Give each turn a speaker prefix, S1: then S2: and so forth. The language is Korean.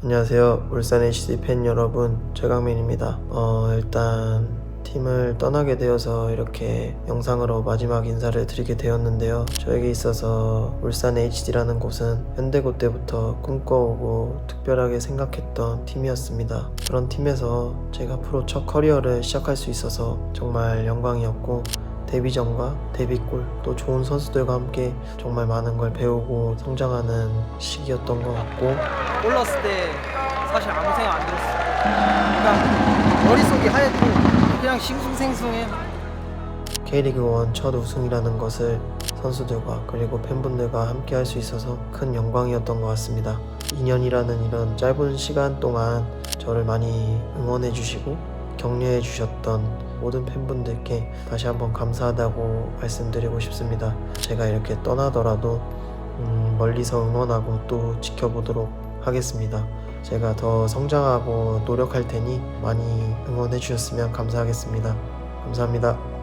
S1: 안녕하세요. 울산 HC 팬 여러분, 최강민입니다. 어, 일단 팀을 떠나게 되어서 이렇게 영상으로 마지막 인사를 드리게 되었는데요. 저에게 있어서 울산 HD라는 곳은 현대고 때부터 꿈꿔오고 특별하게 생각했던 팀이었습니다. 그런 팀에서 제가 프로 첫 커리어를 시작할 수 있어서 정말 영광이었고 데뷔전과 데뷔골 또 좋은 선수들과 함께 정말 많은 걸 배우고 성장하는 시기였던 것 같고
S2: 올랐을 때 사실 아무 생각 안 들었어. 그러니까 머릿속이 하얗고 그냥 싱숭생숭해요.
S1: K리그 1 첫 우승이라는 것을 선수들과 그리고 팬분들과 함께 할 수 있어서 큰 영광이었던 것 같습니다. 2년이라는 이런 짧은 시간 동안 저를 많이 응원해 주시고 격려해 주셨던 모든 팬분들께 다시 한번 감사하다고 말씀드리고 싶습니다. 제가 이렇게 떠나더라도 음, 멀리서 응원하고 또 지켜보도록 하겠습니다. 제가 더 성장하고 노력할 테니 많이 응원해 주셨으면 감사하겠습니다. 감사합니다.